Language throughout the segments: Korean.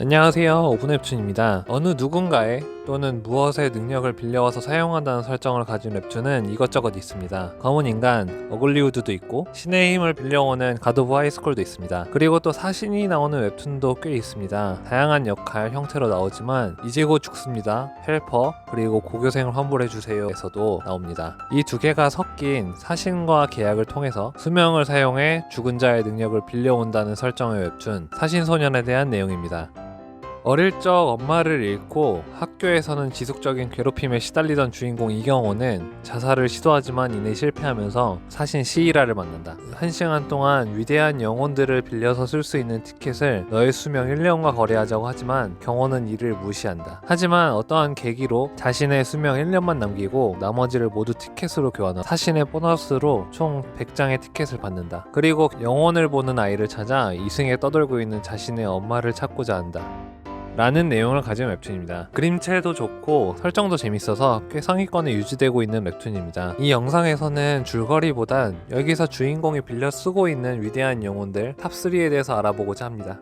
안녕하세요. 오픈웹툰입니다. 어느 누군가의 또는 무엇의 능력을 빌려와서 사용한다는 설정을 가진 웹툰은 이것저것 있습니다. 검은 인간, 어글리우드도 있고 신의 힘을 빌려오는 가드 오브 하이스쿨도 있습니다. 그리고 또 사신이 나오는 웹툰도 꽤 있습니다. 다양한 역할 형태로 나오지만 이제 곧 죽습니다. 헬퍼 그리고 고교생을 환불해주세요 에서도 나옵니다. 이 두 개가 섞인 사신과 계약을 통해서 수명을 사용해 죽은 자의 능력을 빌려온다는 설정의 웹툰 사신소년에 대한 내용입니다 어릴 적 엄마를 잃고 학교에서는 지속적인 괴롭힘에 시달리던 주인공 이경호는 자살을 시도하지만 이내 실패하면서 사신 시이라를 만난다. 한 시간 동안 위대한 영혼들을 빌려서 쓸 수 있는 티켓을 너의 수명 1년과 거래하자고 하지만 경호는 이를 무시한다. 하지만 어떠한 계기로 자신의 수명 1년만 남기고 나머지를 모두 티켓으로 교환한 사신의 보너스로 총 100장의 티켓을 받는다. 그리고 영혼을 보는 아이를 찾아 이승에 떠돌고 있는 자신의 엄마를 찾고자 한다. 라는 내용을 가진 웹툰입니다. 그림체도 좋고 설정도 재밌어서 꽤 상위권에 유지되고 있는 웹툰입니다. 이 영상에서는 줄거리보단 여기서 주인공이 빌려 쓰고 있는 위대한 영혼들 탑3에 대해서 알아보고자 합니다.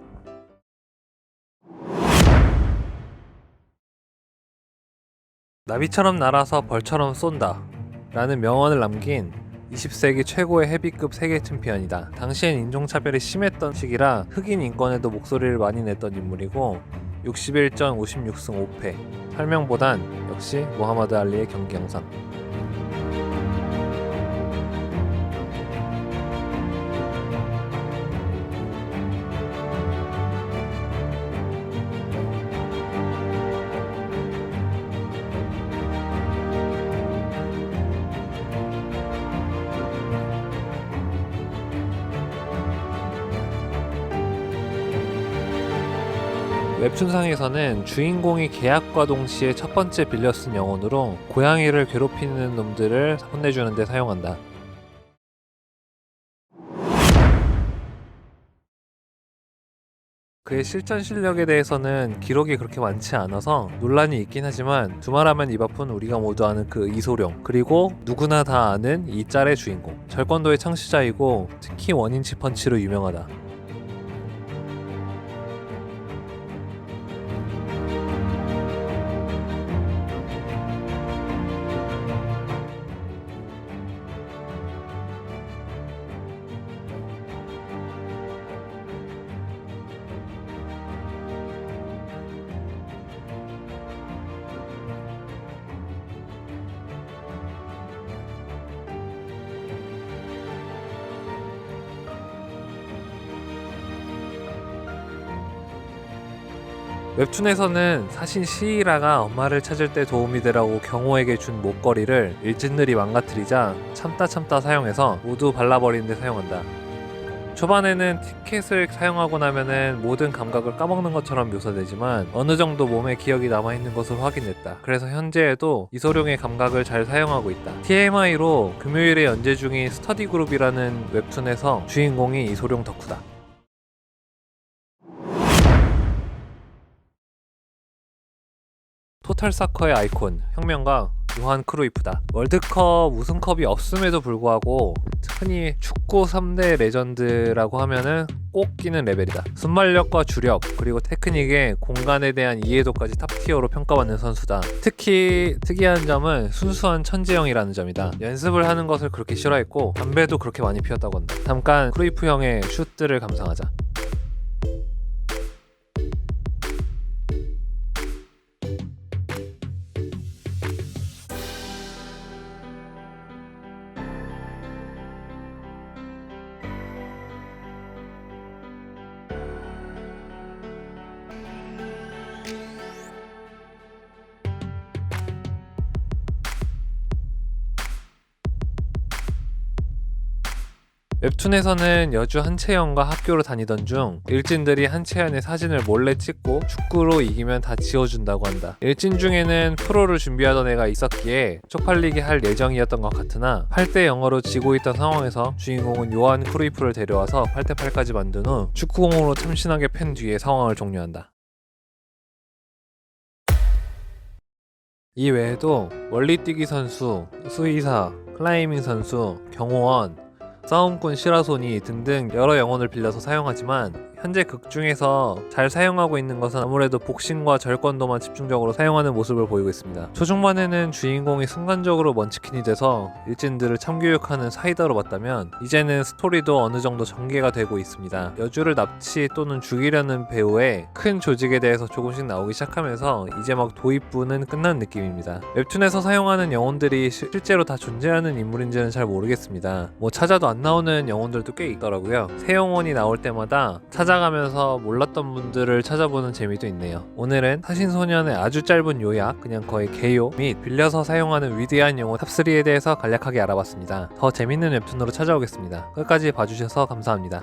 나비처럼 날아서 벌처럼 쏜다 라는 명언을 남긴 20세기 최고의 헤비급 세계 챔피언이다. 당시엔 인종차별이 심했던 시기라 흑인 인권에도 목소리를 많이 냈던 인물이고 61전 56승 5패. 설명보단 역시 모하마드 알리의 경기 영상 웹툰상에서는 주인공이 계약과 동시에 첫 번째 빌려 쓴 영혼으로 고양이를 괴롭히는 놈들을 혼내주는 데 사용한다. 그의 실전 실력에 대해서는 기록이 그렇게 많지 않아서 논란이 있긴 하지만 두말하면 입 아픈 우리가 모두 아는 그 이소룡 그리고 누구나 다 아는 이 짤의 주인공 절권도의 창시자이고 특히 원인치 펀치로 유명하다. 웹툰에서는 사신 시이라가 엄마를 찾을 때 도움이 되라고 경호에게 준 목걸이를 일진들이 망가뜨리자 참다 참다 사용해서 모두 발라버리는 데 사용한다. 초반에는 티켓을 사용하고 나면은 모든 감각을 까먹는 것처럼 묘사되지만 어느 정도 몸에 기억이 남아있는 것을 확인했다. 그래서 현재에도 이소룡의 감각을 잘 사용하고 있다. TMI로 금요일에 연재 중인 스터디 그룹이라는 웹툰에서 주인공이 이소룡 덕후다. 토탈 사커의 아이콘 혁명가 요한 크루이프다. 월드컵 우승컵이 없음에도 불구하고 흔히 축구 3대 레전드라고 하면은 꼭 끼는 레벨이다. 순발력과 주력 그리고 테크닉의 공간에 대한 이해도까지 탑티어로 평가받는 선수다. 특히 특이한 점은 순수한 천재형이라는 점이다. 연습을 하는 것을 그렇게 싫어했고 담배도 그렇게 많이 피웠다고 한다. 잠깐 크루이프 형의 슛들을 감상하자. 웹툰에서는 여주 한채연과 학교를 다니던 중 일진들이 한채연의 사진을 몰래 찍고 축구로 이기면 다 지워준다고 한다. 일진 중에는 프로를 준비하던 애가 있었기에 쪽팔리게 할 예정이었던 것 같으나 8대 0으로 지고 있던 상황에서 주인공은 요한 크루이프를 데려와서 8대 8까지 만든 후 축구공으로 참신하게 팬 뒤에 상황을 종료한다. 이 외에도 멀리뛰기 선수, 수의사, 클라이밍 선수, 경호원, 싸움꾼 시라소니 등등 여러 영혼을 빌려서 사용하지만 현재 극 중에서 잘 사용하고 있는 것은 아무래도 복싱과 절권도만 집중적으로 사용하는 모습을 보이고 있습니다. 초중반에는 주인공이 순간적으로 먼치킨이 돼서 일진들을 참교육하는 사이다로 봤다면 이제는 스토리도 어느 정도 전개가 되고 있습니다. 여주를 납치 또는 죽이려는 배우의 큰 조직에 대해서 조금씩 나오기 시작하면서 이제 막 도입부는 끝난 느낌입니다. 웹툰에서 사용하는 영혼들이 시- 실제로 다 존재하는 인물인지는 잘 모르겠습니다. 뭐 찾아도 안 나오는 영혼들도 꽤 있더라고요. 새 영혼이 나올 때마다 찾아가면서 몰랐던 분들을 찾아보는 재미도 있네요. 오늘은 사신소년의 아주 짧은 요약, 그냥 거의 개요 및 빌려서 사용하는 위대한 용어 탑3에 대해서 간략하게 알아봤습니다. 더 재밌는 웹툰으로 찾아오겠습니다. 끝까지 봐주셔서 감사합니다.